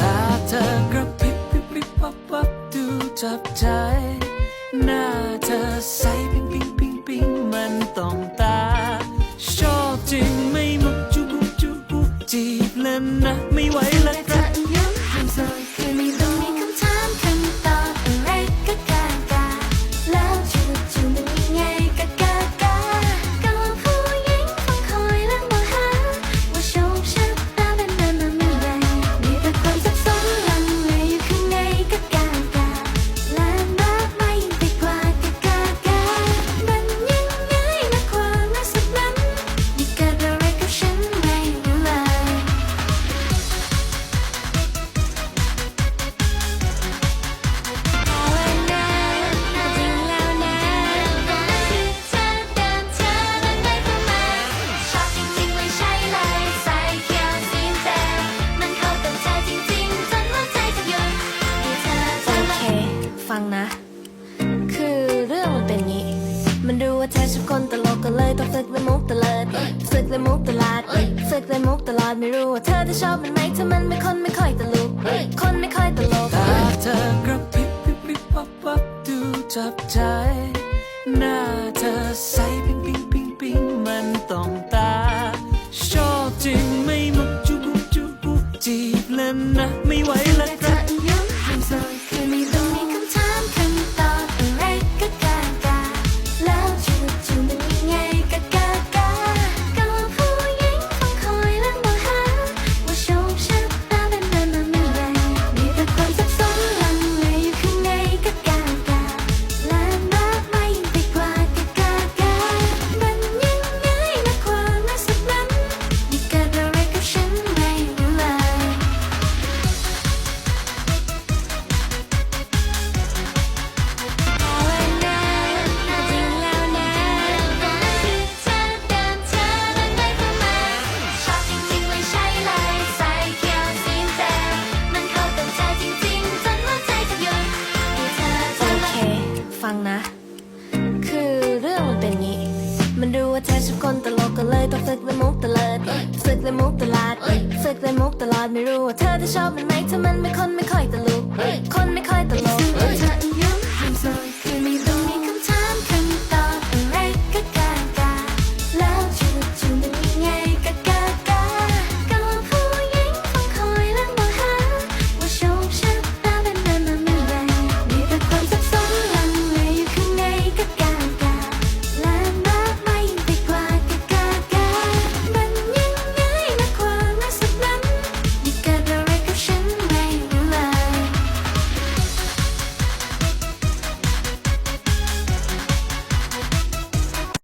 ตาเธอกระพริบพริบพริบปับปับดูจับใจ หน้าเธอใส ป็นงี้ มันดูว่าเธอชุบคนตลกก็เลยต้องฝึกเล่นมุกตลอดฝึกเล่นมุกตลอดฝึกเล่นมุกตลอดไม่รู้ว่าเธอจะชอบมันไหมถ้ามันไม่คนไม่ค่อยตลกคนไม่ค่อยตลกตาเธอกระพริบพริบพริบปับปับดูจับใจหน้าเธอใสปิ้งปิ้งปิ้งปิ้งมันต้องตา ชอบจริงไม่มุกจุบุจุบจีบเล่นนะไม่ไหวละ กเลยมุกตลาดฝึกเลยมุกตลอดไม่รู้ว่าเธอจะชอบมันไหมถ้ามันไม่คนไม่ค่อยตลกคนไม่ค่อยตลก